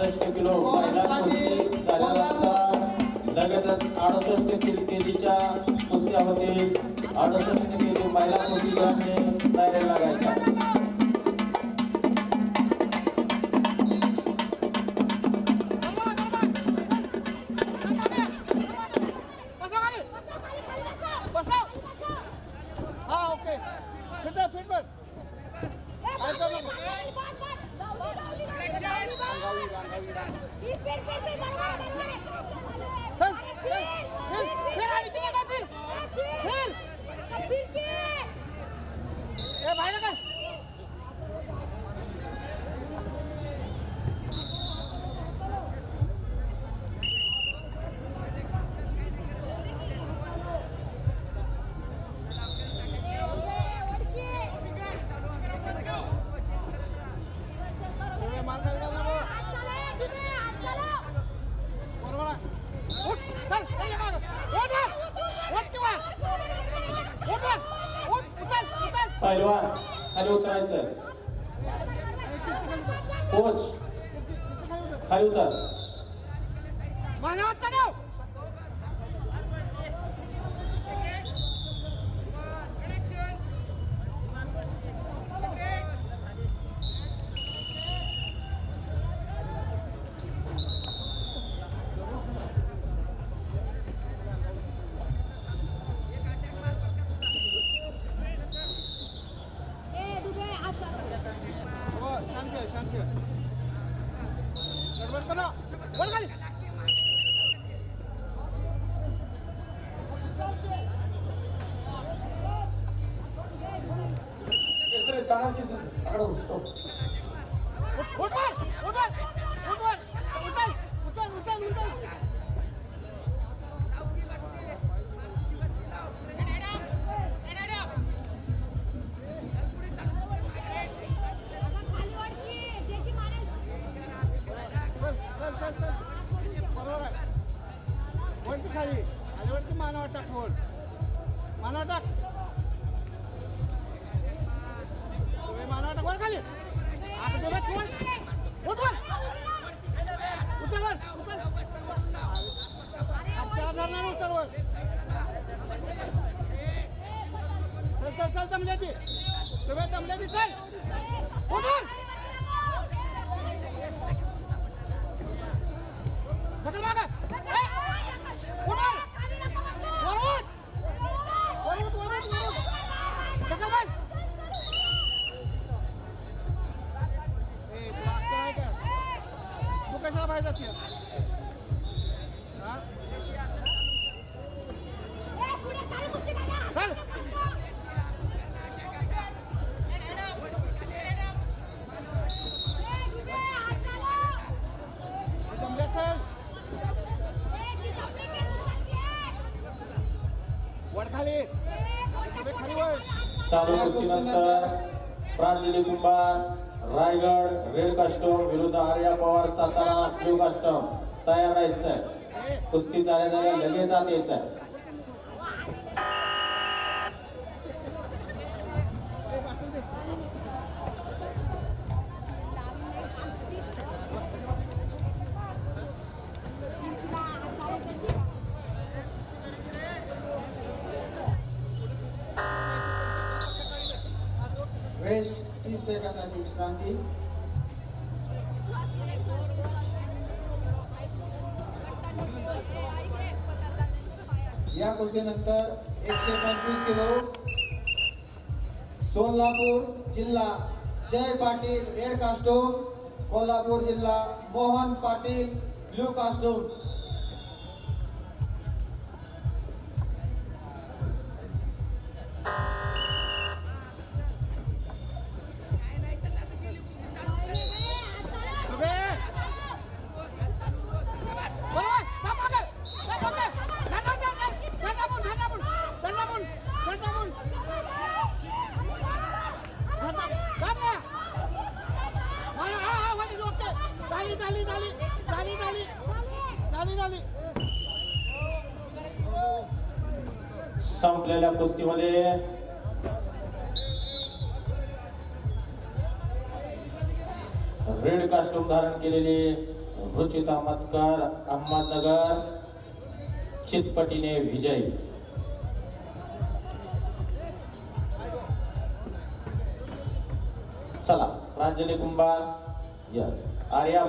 पासष्ट किलो झाल्यानंतर लगेचच अडुसष्ट किलो केजीच्या कुस्त्या होतील अडुसष्ट केजी महिला कुस्तीगरांनी तयारी लागायच्या हा ओके फिट फिट ফির ফির ফির মারো মারো মারো पहिलवान खाली उतरायचं कोच खाली उतर Yes, sir. Tanas kisses. I got stop. खाली आणि वरती मानावर टाक वर टाक तुम्ही टाक वर खाली आता दोघं खोल उठ. उचल धरणार चल चल चल दमल्या ती. तुम्ही दमल्या ती चल. कशाला बाहेर जाते हा? चल दमले चल वर खाली तुम्ही खाली वर चालू कुस्तीनंतर प्रांजली कुंभार रायगड रेड कास्टोम विरुद्ध आर्या पवार सातारा ब्ल्यू कास्टोम तयार राहायचंय. कुस्ती झाल्या झाल्या लगेच आत यायचंय ए, बाटली तीस सेकंदाची विश्रांती या कुस्तीनंतर एकशे पंचवीस किलो सोलापूर जिल्हा जय पाटील रेड कास्टूम कोल्हापूर जिल्हा मोहन पाटील ब्लू कास्टूम झाली, झाली, झाली. झाली, झाली. झाली, झाली. संपलेल्या कुस्तीमध्ये रेड कास्ट्यूम धारण केलेली रुचिता मतकर अहमदनगर चितपटीने विजयी चला प्रांजली कुंभार यस आर्या